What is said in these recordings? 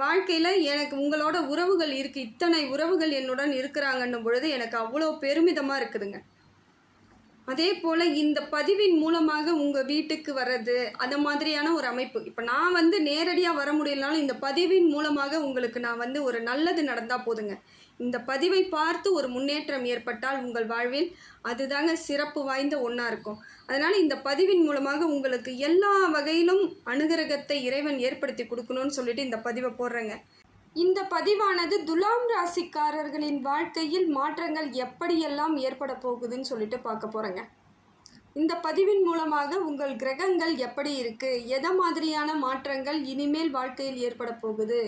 வாழ்க்கையில் எனக்கு உங்களோட உறவுகள் இருக்குது இத்தனை உறவுகள் என்னுடன் இருக்கிறாங்கன்னும் பொழுது எனக்கு அவ்வளோ பெருமிதமாக இருக்குதுங்க. அதே போல் இந்த பதிவின் மூலமாக உங்கள் வீட்டுக்கு வர்றது அந்த மாதிரியான ஒரு அமைப்பு. இப்போ நான் வந்து நேரடியாக வர முடியலனாலும் இந்த பதிவின் மூலமாக உங்களுக்கு நான் வந்து ஒரு நல்லது நடந்தால் போதுங்க. இந்த பதிவை பார்த்து ஒரு முன்னேற்றம் ஏற்பட்டால் உங்கள் வாழ்வில் அதுதாங்க சிறப்பு வாய்ந்த ஒன்றா இருக்கும். அதனால் இந்த பதிவின் மூலமாக உங்களுக்கு எல்லா வகையிலும் அனுகிரகத்தை இறைவன் ஏற்படுத்தி கொடுக்கணும்னு சொல்லிட்டு இந்த பதிவை போடுறேங்க. இந்த பதிவானது துலாம் ராசிக்காரர்களின் வாழ்க்கையில் மாற்றங்கள் எப்படியெல்லாம் ஏற்பட போகுதுன்னு சொல்லிட்டு பார்க்க போகிறேங்க இந்த பதிவின் மூலமாக உங்கள் கிரகங்கள் எப்படி இருக்குது எதை மாதிரியான மாற்றங்கள் இனிமேல் வாழ்க்கையில் ஏற்பட போகுது?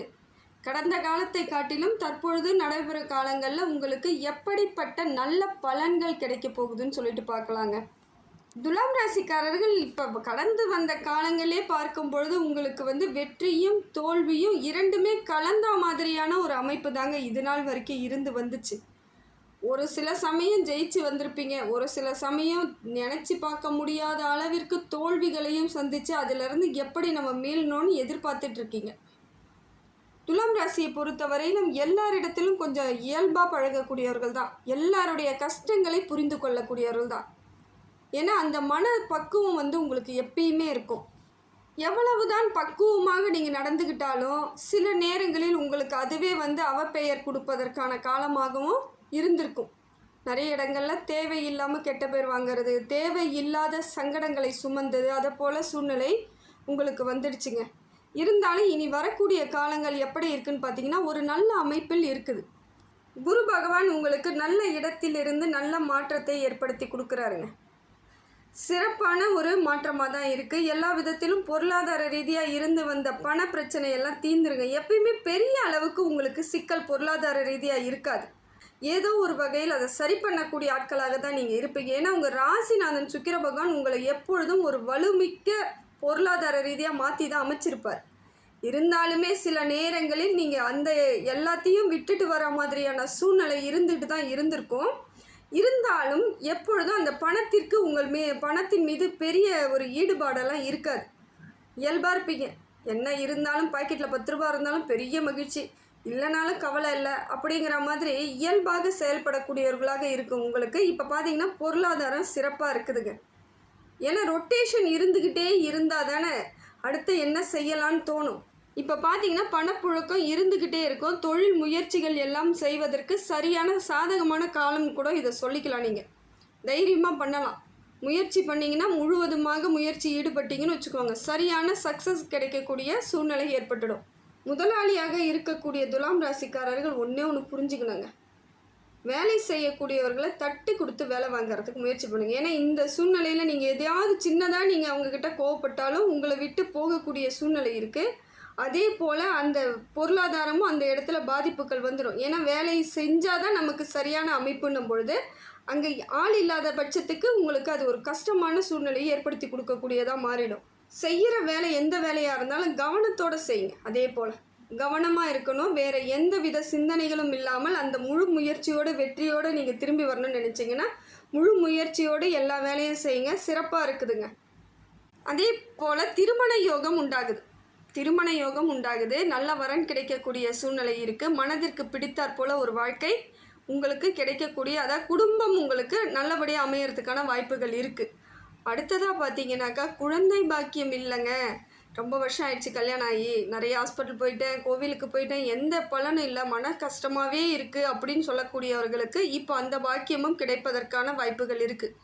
கடந்த காலத்தை காட்டிலும் தற்பொழுது நடைபெற காலங்களில் உங்களுக்கு எப்படிப்பட்ட நல்ல பலன்கள் கிடைக்க போகுதுன்னு சொல்லிட்டு பார்க்கலாங்க. துலாம் ராசிக்காரர்கள் இப்போ கடந்து வந்த காலங்களே பார்க்கும் பொழுது உங்களுக்கு வந்து வெற்றியும் தோல்வியும் இரண்டுமே கலந்த மாதிரியான ஒரு அமைப்பு தாங்க இது நாள் வரைக்கும் இருந்து வந்துச்சு. ஒரு சில சமயம் ஜெயிச்சு வந்திருப்பீங்க. ஒரு சில சமயம் நினச்சி பார்க்க முடியாத அளவிற்கு தோல்விகளையும் சந்தித்து அதிலிருந்து எப்படி நம்ம மீளணும்னு எதிர்பார்த்துட்ருக்கீங்க துலாம் ராசியை பொறுத்தவரையிலும் எல்லாரிடத்திலும் கொஞ்சம் இயல்பாக பழகக்கூடியவர்கள் தான் எல்லாருடைய கஷ்டங்களை புரிந்து கொள்ளக்கூடியவர்கள் தான் ஏன்னா அந்த மன பக்குவம் வந்து உங்களுக்கு எப்பயுமே இருக்கும். எவ்வளவுதான் பக்குவமாக நீங்கள் நடந்துக்கிட்டாலும் சில நேரங்களில் உங்களுக்கு அதுவே வந்து அவப்பெயர் கொடுப்பதற்கான காலமாகவும் இருந்திருக்கும். நிறைய இடங்களில் தேவையில்லாமல் கெட்ட பேர் வாங்குறது தேவையில்லாத சங்கடங்களை சுமந்தது அதை போல் சூழ்நிலை உங்களுக்கு வந்துடுச்சுங்க. இருந்தாலும் இனி வரக்கூடிய காலங்கள் எப்படி இருக்குன்னு பார்த்தீங்கன்னா ஒரு நல்ல அமைப்பில் இருக்குது. குரு பகவான் உங்களுக்கு நல்ல இடத்திலிருந்து நல்ல மாற்றத்தை ஏற்படுத்தி கொடுக்குறாருங்க. சிறப்பான ஒரு மாற்றமாக தான் இருக்குது எல்லா விதத்திலும் பொருளாதார ரீதியாக இருந்து வந்த பண பிரச்சனையெல்லாம் தீந்துருங்க எப்பயுமே பெரிய அளவுக்கு உங்களுக்கு சிக்கல் பொருளாதார ரீதியாக இருக்காது. ஏதோ ஒரு வகையில் அதை சரி பண்ணக்கூடிய ஆட்களாக தான் நீங்கள் இருப்பீங்க. ஏன்னா உங்கள் ராசிநாதன் சுக்கிர பகவான் உங்களை எப்பொழுதும் ஒரு வலுமிக்க பொருளாதார ரீதியாக மாற்றி தான் அமைச்சிருப்பார். இருந்தாலுமே சில நேரங்களில் நீங்கள் அந்த எல்லாத்தையும் விட்டுட்டு வர மாதிரியான சூழ்நிலை இருந்துட்டு தான் இருந்திருக்கும். இருந்தாலும் எப்பொழுதும் அந்த பணத்திற்கு உங்கள் மீ பணத்தின் மீது பெரிய ஒரு ஈடுபாடெல்லாம் இருக்காது. இயல்பாக இருப்பீங்க. என்ன இருந்தாலும் பாக்கெட்டில் பத்து ரூபா இருந்தாலும் பெரிய மகிழ்ச்சி. இல்லைனாலும் கவலை இல்லை. அப்படிங்கிற மாதிரி இயல்பாக செயல்படக்கூடியவர்களாக இருக்கும் உங்களுக்கு. இப்போ பார்த்தீங்கன்னா பொருளாதாரம் சிறப்பாக இருக்குதுங்க. ஏன்னா ரொட்டேஷன் இருந்துக்கிட்டே இருந்தால் தானே அடுத்து என்ன செய்யலான்னு தோணும். இப்போ பார்த்தீங்கன்னா பணப்புழக்கம் இருந்துக்கிட்டே இருக்கும். தொழில் முயற்சிகள் எல்லாம் செய்வதற்கு சரியான சாதகமான காலம் கூட இதை சொல்லிக்கலாம் நீங்கள் தைரியமாக பண்ணலாம். முயற்சி பண்ணிங்கன்னா முழுவதுமாக முயற்சி ஈடுபட்டீங்கன்னு வச்சுக்கோங்க. சரியான சக்ஸஸ் கிடைக்கக்கூடிய சூழ்நிலை ஏற்பட்டுடும். முதலாளியாக இருக்கக்கூடிய துலாம் ராசிக்காரர்கள் ஒன்றே ஒன்று புரிஞ்சுக்கணுங்க. வேலை செய்யக்கூடியவர்களை தட்டி கொடுத்து வேலை வாங்குறதுக்கு முயற்சி பண்ணுங்கள் ஏன்னா இந்த சூழ்நிலையில் நீங்கள் எதையாவது சின்னதாக நீங்கள் அவங்கக்கிட்ட கோவப்பட்டாலும் உங்களை விட்டு போகக்கூடிய சூழ்நிலை இருக்குது அதே போல் அந்த பொருளாதாரமும் அந்த இடத்துல பாதிப்புகள் வந்துடும் ஏன்னா வேலை செஞ்சால் தான் நமக்கு சரியான அமைப்புன்னும் பொழுது அங்கே ஆள் இல்லாத பட்சத்துக்கு உங்களுக்கு அது ஒரு கஷ்டமான சூழ்நிலையை ஏற்படுத்தி கொடுக்கக்கூடியதாக மாறிடும். செய்கிற வேலை எந்த வேலையாக இருந்தாலும் கவனத்தோடு செய்யுங்க. அதே போல். கவனமாக இருக்கணும். வேறு எந்த வித சிந்தனைகளும் இல்லாமல் அந்த முழு முயற்சியோடு வெற்றியோடு நீங்கள் திரும்பி வரணும்னு நினச்சிங்கன்னா முழு முயற்சியோடு எல்லா வேலையும் செய்யுங்க. சிறப்பாக இருக்குதுங்க. அதே போல் திருமண யோகம் உண்டாகுது. திருமண யோகம் உண்டாகுது. நல்ல வரன் கிடைக்கக்கூடிய சூழ்நிலை இருக்குது மனதிற்கு பிடித்தாற் போல் ஒரு வாழ்க்கை உங்களுக்கு கிடைக்கக்கூடிய அதாவது குடும்பம் உங்களுக்கு நல்லபடியாக அமையறதுக்கான வாய்ப்புகள் இருக்குது அடுத்ததாக பார்த்தீங்கன்னாக்கா குழந்தை பாக்கியம் இல்லைங்க. ரொம்ப வருஷம் ஆயிடுச்சு கல்யாணம் ஆகி. நிறைய ஹாஸ்பிட்டல் போயிட்டேன் கோவிலுக்கு போயிட்டேன். எந்த பலனும் இல்லை. மன கஷ்டமாகவே இருக்குது அப்படின்னு சொல்லக்கூடியவர்களுக்கு இப்போ அந்த பாக்கியமும் கிடைப்பதற்கான வாய்ப்புகள் இருக்குது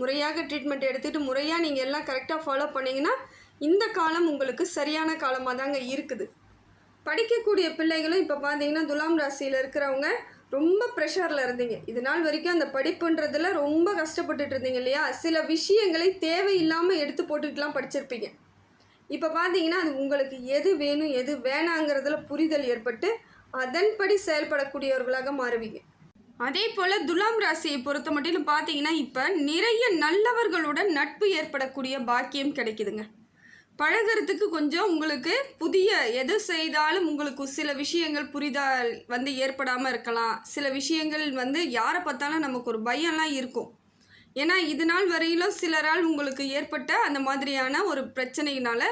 முறையாக ட்ரீட்மெண்ட் எடுத்துகிட்டு முறையாக நீங்கள் எல்லாம் கரெக்டாக ஃபாலோ பண்ணிங்கன்னா இந்த காலம் உங்களுக்கு சரியான காலமாக தாங்க இருக்குது. படிக்கக்கூடிய பிள்ளைகளும் இப்போ பார்த்தீங்கன்னா துலாம் ராசியில் இருக்கிறவங்க ரொம்ப ப்ரெஷரில் இருந்தீங்க. இது நாள் வரைக்கும் அந்த படிப்புன்றதில் ரொம்ப கஷ்டப்பட்டுட்டு இருந்தீங்க இல்லையா? சில விஷயங்களை தேவையில்லாமல் எடுத்து போட்டுக்கிட்டுலாம் படிச்சிருப்பீங்க. இப்போ பார்த்தீங்கன்னா அது உங்களுக்கு எது வேணும் எது வேணாங்கிறதுல புரிதல் ஏற்பட்டு அதன்படி செயல்படக்கூடியவர்களாக மாறுவீங்க. அதே போல் துலாம் ராசியை பொறுத்த மட்டும் பார்த்தீங்கன்னா இப்போ நிறைய நல்லவர்களுடன் நட்பு ஏற்படக்கூடிய பாக்கியம் கிடைக்குதுங்க. பழகுறதுக்கு கொஞ்சம் உங்களுக்கு புதிய எது செய்தாலும் உங்களுக்கு சில விஷயங்கள் புரிதல் வந்து ஏற்படாமல் இருக்கலாம். சில விஷயங்கள் வந்து யாரை பார்த்தாலும் நமக்கு ஒரு பயம்லாம் இருக்கும். ஏன்னா இது நாள் வரையிலும் சிலரால் உங்களுக்கு ஏற்பட்ட அந்த மாதிரியான ஒரு பிரச்சனையினால்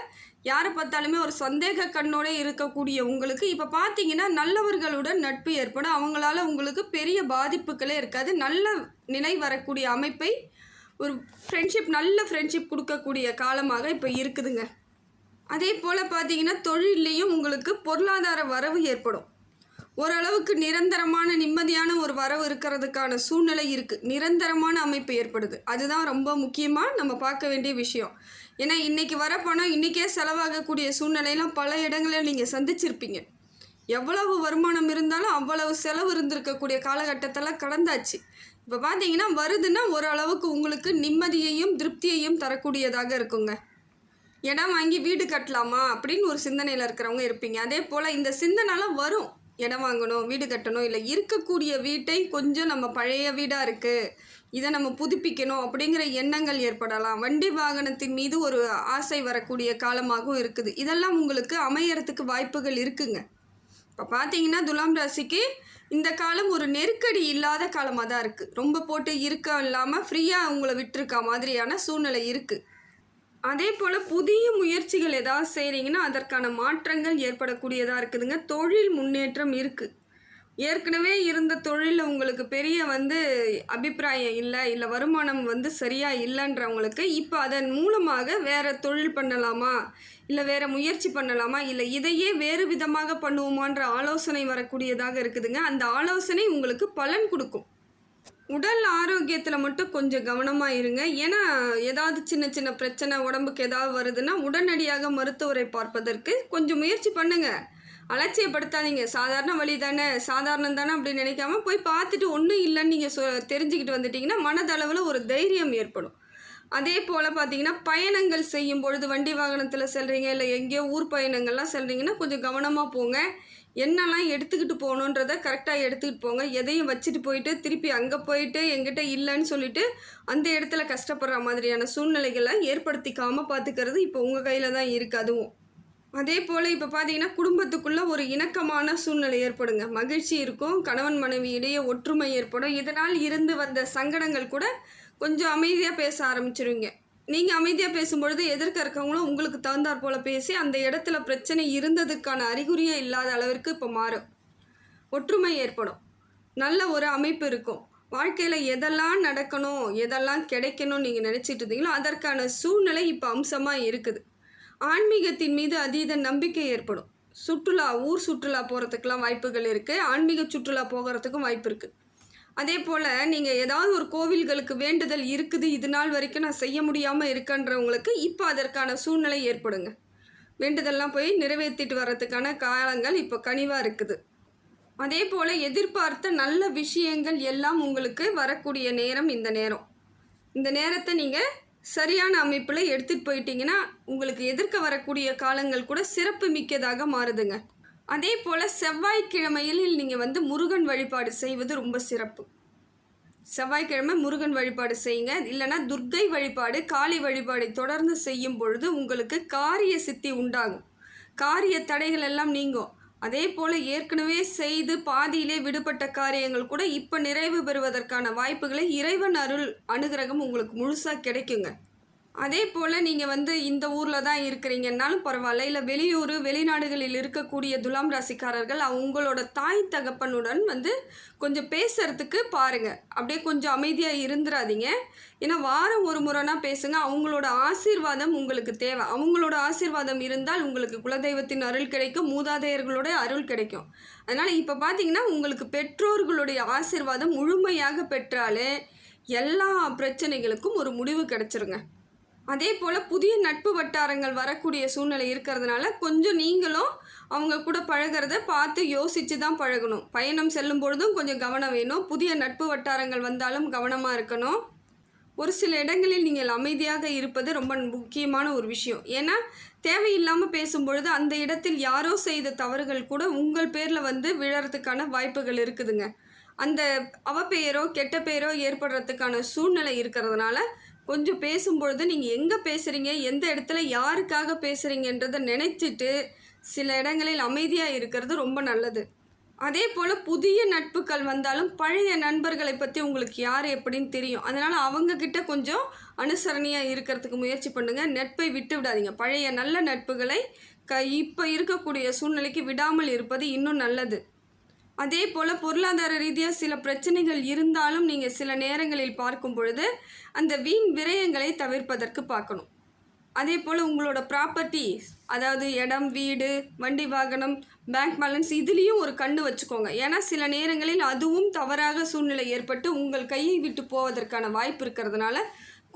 யாரை பார்த்தாலுமே ஒரு சந்தேக கண்ணோட இருக்கக்கூடிய உங்களுக்கு இப்போ பார்த்தீங்கன்னா நல்லவர்களுடன் நட்பு ஏற்படும். அவங்களால உங்களுக்கு பெரிய பாதிப்புகளே இருக்காது. நல்ல நிலை வரக்கூடிய அமைப்பை ஒரு ஃப்ரெண்ட்ஷிப் நல்ல ஃப்ரெண்ட்ஷிப் கொடுக்கக்கூடிய காலமாக இப்போ இருக்குதுங்க. அதே போல் பார்த்தீங்கன்னா தொழிலையும் உங்களுக்கு பொருளாதார வரவு ஏற்படும். ஓரளவுக்கு நிரந்தரமான நிம்மதியான ஒரு வரவு இருக்கிறதுக்கான சூழ்நிலை இருக்குது நிரந்தரமான அமைப்பு ஏற்படுது. அதுதான் ரொம்ப முக்கியமாக நம்ம பார்க்க வேண்டிய விஷயம். ஏன்னா இன்றைக்கி வர பணம் இன்றைக்கே செலவாகக்கூடிய சூழ்நிலையெல்லாம் பல இடங்களில் நீங்கள் சந்திச்சிருப்பீங்க. எவ்வளவு வருமானம் இருந்தாலும் அவ்வளவு செலவு இருந்திருக்கக்கூடிய காலகட்டத்தெல்லாம் கடந்தாச்சு. இப்போ பார்த்தீங்கன்னா வருதுன்னா ஓரளவுக்கு உங்களுக்கு நிம்மதியையும் திருப்தியையும் தரக்கூடியதாக இருக்குங்க. இடம் வாங்கி வீடு கட்டலாமா அப்படின்னு ஒரு சிந்தனையில் இருக்கிறவங்க இருப்பீங்க. அதே போல் இந்த சிந்தனைலாம் வரும். இடம் வாங்கணும் வீடு கட்டணும் இல்லை இருக்கக்கூடிய வீட்டை கொஞ்சம் நம்ம பழைய வீடாக இருக்குது இதை நம்ம புதுப்பிக்கணும் அப்படிங்கிற எண்ணங்கள் ஏற்படலாம். வண்டி வாகனத்தின் மீது ஒரு ஆசை வரக்கூடிய காலமாகவும் இருக்குது. இதெல்லாம் உங்களுக்கு அமையறதுக்கு வாய்ப்புகள் இருக்குங்க. இப்போ பார்த்தீங்கன்னா துலாம் ராசிக்கு இந்த காலம் ஒரு நெருக்கடி இல்லாத காலமாக தான் இருக்குது ரொம்ப போட்டு இருக்க இல்லாமல் ஃப்ரீயாக உங்களை விட்டுருக்க மாதிரியான சூழ்நிலை இருக்குது அதே போல் புதிய முயற்சிகள் ஏதாவது செய்கிறீங்கன்னா அதற்கான மாற்றங்கள் ஏற்படக்கூடியதாக இருக்குதுங்க. தொழில் முன்னேற்றம் இருக்குது ஏற்கனவே இருந்த தொழிலில் உங்களுக்கு பெரிய வந்து அபிப்பிராயம் இல்லை இல்லை வருமானம் வந்து சரியாக இல்லைன்றவங்களுக்கு இப்போ அதன் மூலமாக வேறு தொழில் பண்ணலாமா? இல்லை வேறு முயற்சி பண்ணலாமா? இல்லை இதையே வேறு விதமாக பண்ணுவோமான்ற ஆலோசனை வரக்கூடியதாக இருக்குதுங்க. அந்த ஆலோசனை உங்களுக்கு பலன் கொடுக்கும். உடல் ஆரோக்கியத்தில் மட்டும் கொஞ்சம் கவனமாக இருங்க. ஏன்னா ஏதாவது சின்ன சின்ன பிரச்சனை உடம்புக்கு ஏதாவது வருதுன்னா உடனடியாக மருத்துவரை பார்ப்பதற்கு கொஞ்சம் முயற்சி பண்ணுங்க. அலட்சியப்படுத்தாதீங்க. சாதாரண வழி தானே. சாதாரணம் தானே அப்படின்னு நினைக்காம போய் பார்த்துட்டு ஒன்றும் இல்லைன்னு நீங்கள் சொ தெரிஞ்சுக்கிட்டு வந்துட்டீங்கன்னா மனதளவில் ஒரு தைரியம் ஏற்படும். அதே போல் பார்த்தீங்கன்னா பயணங்கள் செய்யும் பொழுது வண்டி வாகனத்தில் செல்கிறீங்க இல்லை எங்கேயோ ஊர் பயணங்கள்லாம் செல்கிறீங்கன்னா கொஞ்சம் கவனமாக போங்க. என்னெல்லாம் எடுத்துக்கிட்டு போகணுன்றத கரெக்டாக எடுத்துக்கிட்டு போங்க. எதையும் வச்சுட்டு போயிட்டு திருப்பி அங்கே போயிட்டு எங்கிட்ட இல்லைன்னு சொல்லிட்டு அந்த இடத்துல கஷ்டப்படுற மாதிரியான சூழ்நிலைகளை ஏற்படுத்திக்காமல் பார்த்துக்கிறது இப்போ உங்கள் கையில் தான் இருக்குது அதுவும். அதே போல் இப்போ பார்த்தீங்கன்னா குடும்பத்துக்குள்ளே ஒரு இணக்கமான சூழ்நிலை ஏற்படுங்க. மகிழ்ச்சி இருக்கும் கணவன் மனைவி இடையே ஒற்றுமை ஏற்படும். இதனால் இருந்து வந்த சங்கடங்கள் கூட கொஞ்சம் அமைதியாக பேச ஆரம்பிச்சிருவீங்க. நீங்கள் அமைதியாக பேசும்பொழுது எதிர்க்க இருக்கவங்களும் உங்களுக்கு தகுந்தாற் போல் பேசி அந்த இடத்துல பிரச்சனை இருந்ததுக்கான அறிகுறியே இல்லாத அளவிற்கு இப்போ மாறும். ஒற்றுமை ஏற்படும். நல்ல ஒரு அமைப்பு இருக்கும். வாழ்க்கையில் எதெல்லாம் நடக்கணும் எதெல்லாம் கிடைக்கணும்னு நீங்கள் நினச்சிட்டு இருந்தீங்களோ அதற்கான சூழ்நிலை இப்போ அம்சமாக இருக்குது. ஆன்மீகத்தின் மீது அதீத நம்பிக்கை ஏற்படும். சுற்றுலா ஊர் சுற்றுலா போகிறதுக்கெலாம் வாய்ப்புகள் இருக்குது ஆன்மீக சுற்றுலா போகிறதுக்கும் வாய்ப்பு இருக்குது அதே போல் நீங்கள் ஏதாவது ஒரு கோவில்களுக்கு வேண்டுதல் இருக்குது இது நாள் வரைக்கும் நான் செய்ய முடியாமல் இருக்கன்றவங்களுக்கு இப்போ அதற்கான சூழ்நிலை ஏற்படுங்க. வேண்டுதல்லாம் போய் நிறைவேற்றிட்டு வர்றதுக்கான காலங்கள் இப்போ கனிவாக இருக்குது. அதே போல் எதிர்பார்த்த நல்ல விஷயங்கள் எல்லாம் உங்களுக்கு வரக்கூடிய நேரம் இந்த நேரம். இந்த நேரத்தை நீங்கள் சரியான அமைப்பில் எடுத்துகிட்டு போயிட்டீங்கன்னா உங்களுக்கு எதிர்க்க வரக்கூடிய காலங்கள் கூட சிறப்பு மிக்கதாக மாறுதுங்க. அதே போல் செவ்வாய்க்கிழமையில் நீங்கள் வந்து முருகன் வழிபாடு செய்வது ரொம்ப சிறப்பு. செவ்வாய்க்கிழமை முருகன் வழிபாடு செய்யுங்க. இல்லைனா துர்க்கை வழிபாடு காளி வழிபாடை தொடர்ந்து செய்யும் பொழுது உங்களுக்கு காரிய சித்தி உண்டாகும். காரிய தடைகள் எல்லாம் நீங்கும். அதே போல் ஏற்கனவே செய்து பாதியிலே விடுபட்ட காரியங்கள் கூட இப்போ நிறைவு பெறுவதற்கான வாய்ப்புகளை இறைவன் அருள் அனுகிரகம் உங்களுக்கு முழுசாக கிடைக்குங்க. அதே போல் நீங்கள் வந்து இந்த ஊரில் தான் இருக்கிறீங்கன்னாலும் பரவாயில்ல. இல்லை வெளியூர் வெளிநாடுகளில் இருக்கக்கூடிய துலாம் ராசிக்காரர்கள் அவங்களோட தாய் தகப்பனுடன் வந்து கொஞ்சம் பேசுறதுக்கு பாருங்கள் அப்படியே கொஞ்சம் அமைதியாக இருந்துடாதீங்க ஏன்னா வாரம் ஒரு முறைனா பேசுங்க. அவங்களோட ஆசீர்வாதம் உங்களுக்கு தேவை. அவங்களோட ஆசீர்வாதம் இருந்தால் உங்களுக்கு குலதெய்வத்தின் அருள் கிடைக்கும். மூதாதையர்களோட அருள் கிடைக்கும். அதனால் இப்போ பார்த்தீங்கன்னா உங்களுக்கு பெற்றோர்களுடைய ஆசீர்வாதம் முழுமையாக பெற்றாலே எல்லா பிரச்சனைகளுக்கும் ஒரு முடிவு கிடச்சிருங்க. அதே போல் புதிய நட்பு வட்டாரங்கள் வரக்கூடிய சூழ்நிலை இருக்கிறதுனால கொஞ்சம் நீங்களும் அவங்க கூட பழகிறத பார்த்து யோசித்து தான் பழகணும். பயணம் செல்லும் பொழுதும் கொஞ்சம் கவனம் வேணும். புதிய நட்பு வட்டாரங்கள் வந்தாலும் கவனமாக இருக்கணும். ஒரு சில இடங்களில் நீங்கள் அமைதியாக இருப்பது ரொம்ப முக்கியமான ஒரு விஷயம். ஏன்னா தேவையில்லாமல் பேசும்பொழுது அந்த இடத்தில் யாரோ செய்த தவறுகள் கூட உங்கள் பேரில் வந்து விழறதுக்கான வாய்ப்புகள் இருக்குதுங்க. அந்த அவப்பெயரோ கெட்ட பெயரோ ஏற்படுறதுக்கான சூழ்நிலை இருக்கிறதுனால கொஞ்சம் பேசும்பொழுது நீங்கள் எங்கே பேசுகிறீங்க எந்த இடத்துல யாருக்காக பேசுகிறீங்கன்றதை நினைச்சிட்டு சில இடங்களில் அமைதியாக இருக்கிறது ரொம்ப நல்லது. அதே போல் புதிய நட்புகள் வந்தாலும் பழைய நண்பர்களை பற்றி உங்களுக்கு யார் எப்படின்னு தெரியும். அதனால் அவங்கக்கிட்ட கொஞ்சம் அனுசரணையாக இருக்கிறதுக்கு முயற்சி பண்ணுங்கள் நட்பை விட்டு விடாதீங்க. பழைய நல்ல நட்புகளை க இப்போ இருக்கக்கூடிய சூழ்நிலைக்கு விடாமல் இருப்பது இன்னும் நல்லது. அதே போல் பொருளாதார ரீதியாக சில பிரச்சனைகள் இருந்தாலும் நீங்கள் சில நேரங்களில் பார்க்கும் பொழுது அந்த வீண் விரயங்களை தவிர்ப்பதற்கு பார்க்கணும். அதே போல் உங்களோட ப்ராப்பர்ட்டி அதாவது இடம் வீடு வண்டி வாகனம் பேங்க் பேலன்ஸ் இதுலேயும் ஒரு கண்ணு வச்சுக்கோங்க. ஏன்னா சில நேரங்களில் அதுவும் தவறாக சூழ்நிலை ஏற்பட்டு உங்கள் கையை விட்டு போவதற்கான வாய்ப்பு இருக்கிறதுனால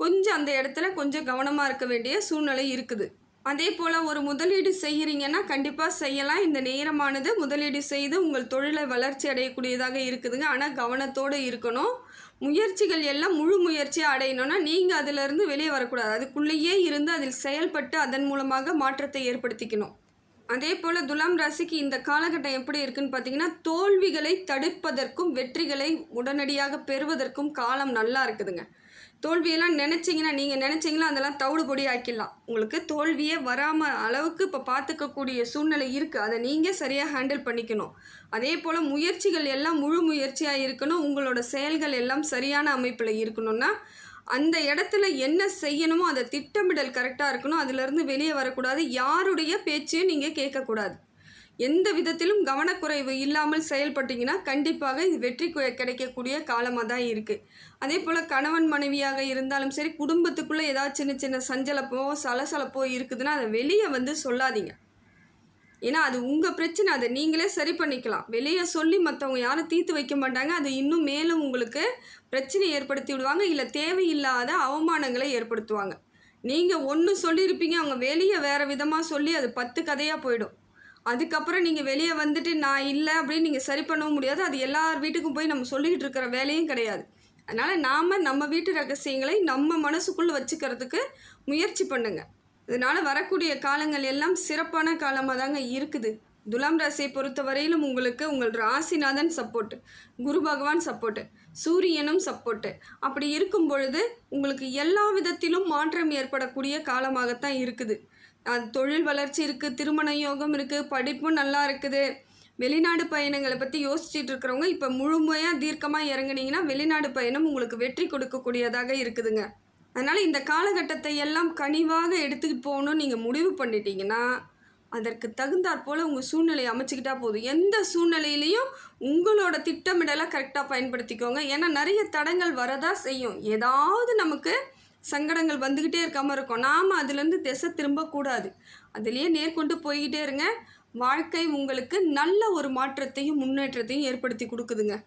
கொஞ்சம் அந்த இடத்துல கொஞ்சம் கவனமாக இருக்க வேண்டிய சூழ்நிலை இருக்குது. அதே போல் ஒரு முதலீடு செய்கிறீங்கன்னா கண்டிப்பாக செய்யலாம். இந்த நேரமானது முதலீடு செய்து உங்கள் தொழிலை வளர்ச்சி அடையக்கூடியதாக இருக்குதுங்க. ஆனால் கவனத்தோடு இருக்கணும். முயற்சிகள் எல்லாம் முழு முயற்சியாக அடையணும்னா நீங்கள் அதிலிருந்து வெளியே வரக்கூடாது. அதுக்குள்ளேயே இருந்து அதில் செயல்பட்டு அதன் மூலமாக மாற்றத்தை ஏற்படுத்திக்கணும். அதே போல் துலாம் ராசிக்கு இந்த காலகட்டம் எப்படி இருக்குன்னு பார்த்தீங்கன்னா தோல்விகளை தடுப்பதற்கும் வெற்றிகளை உடனடியாக பெறுவதற்கும் காலம் நல்லா இருக்குதுங்க. தோல்வியெல்லாம் நினச்சிங்கன்னா நீங்கள் நினச்சிங்கன்னா அதெல்லாம் தவிடு பொடி ஆக்கிடலாம். உங்களுக்கு தோல்வியே வராமல் அளவுக்கு இப்போ பார்த்துக்கக்கூடிய சூழ்நிலை இருக்குது அதை நீங்கள் சரியாக ஹேண்டில் பண்ணிக்கணும். அதே போல் முயற்சிகள் எல்லாம் முழு முயற்சியாக இருக்கணும். உங்களோட செயல்கள் எல்லாம் சரியான அமைப்பில் இருக்கணும்னா அந்த இடத்துல என்ன செய்யணுமோ அதை திட்டமிடல் கரெக்டாக இருக்கணும். அதிலிருந்து வெளியே வரக்கூடாது. யாருடைய பேச்சையும் நீங்கள் கேட்கக்கூடாது. எந்த விதத்திலும் கவனக்குறைவு இல்லாமல் செயல்பட்டீங்கன்னா கண்டிப்பாக இது வெற்றி கிடைக்கக்கூடிய காலமாக தான் இருக்குது அதே போல் கணவன் மனைவியாக இருந்தாலும் சரி குடும்பத்துக்குள்ளே ஏதாவது சின்ன சின்ன சஞ்சலப்போ சலசலப்போ இருக்குதுன்னா அதை வெளியே வந்து சொல்லாதீங்க. ஏன்னா அது உங்கள் பிரச்சனை. அதை நீங்களே சரி பண்ணிக்கலாம். வெளியே சொல்லி மற்றவங்க யாரும் தீர்த்து வைக்க மாட்டாங்க. அது இன்னும் மேலும் உங்களுக்கு பிரச்சனை ஏற்படுத்தி விடுவாங்க. இல்லை தேவையில்லாத அவமானங்களை ஏற்படுத்துவாங்க. நீங்கள் ஒன்று சொல்லியிருப்பீங்க. அவங்க வெளியே வேறு விதமாக சொல்லி அது பத்து கதையாக போயிடும். அதுக்கப்புறம் நீங்கள் வெளியே வந்துட்டு நான் இல்லை அப்படின்னு நீங்கள் சரி பண்ணவும் முடியாது. அது எல்லார் வீட்டுக்கும் போய் நம்ம சொல்லிக்கிட்டு இருக்கிற வேலையும் கிடையாது. அதனால் நாம் நம்ம வீட்டு ரகசியங்களை நம்ம மனசுக்குள்ளே வச்சுக்கிறதுக்கு முயற்சி பண்ணுங்கள் இதனால் வரக்கூடிய காலங்கள் எல்லாம் சிறப்பான காலமாக தாங்க இருக்குது. துலாம் ராசியை பொறுத்த வரையிலும் உங்களுக்கு உங்கள் ராசிநாதன் சப்போர்ட் குரு பகவான் சப்போர்ட்டு சூரியனும் சப்போர்ட்டு அப்படி இருக்கும் பொழுது உங்களுக்கு எல்லா விதத்திலும் மாற்றம் ஏற்படக்கூடிய காலமாகத்தான் இருக்குது. தொழில் வளர்ச்சி இருக்குது திருமண யோகம் இருக்குது படிப்பும் நல்லா இருக்குது. வெளிநாடு பயணங்களை பற்றி யோசிச்சுட்டு இருக்கிறவங்க இப்போ முழுமையாக தீர்க்கமாக இறங்குனீங்கன்னா வெளிநாடு பயணம் உங்களுக்கு வெற்றி கொடுக்கக்கூடியதாக இருக்குதுங்க. அதனால் இந்த காலகட்டத்தை எல்லாம் கனிவாக எடுத்துக்கிட்டு போகணும்னு நீங்கள் முடிவு பண்ணிட்டீங்கன்னா அதற்கு தகுந்தாற் போல் உங்கள் சூழ்நிலையை அமைச்சிக்கிட்டால் போதும். எந்த சூழ்நிலையிலையும் உங்களோட திட்டமிடலை கரெக்டாக பயன்படுத்திக்கோங்க. ஏன்னா நிறைய தடங்கள் வரதா செய்யும். ஏதாவது நமக்கு சங்கடங்கள் வந்துக்கிட்டே இருக்காமல் இருக்கும். நாம் அதுலேருந்து திசை திரும்பக்கூடாது. அதுலேயே நேர்கொண்டு போய்கிட்டே இருங்க. வாழ்க்கை உங்களுக்கு நல்ல ஒரு மாற்றத்தையும் முன்னேற்றத்தையும் ஏற்படுத்தி கொடுக்குதுங்க.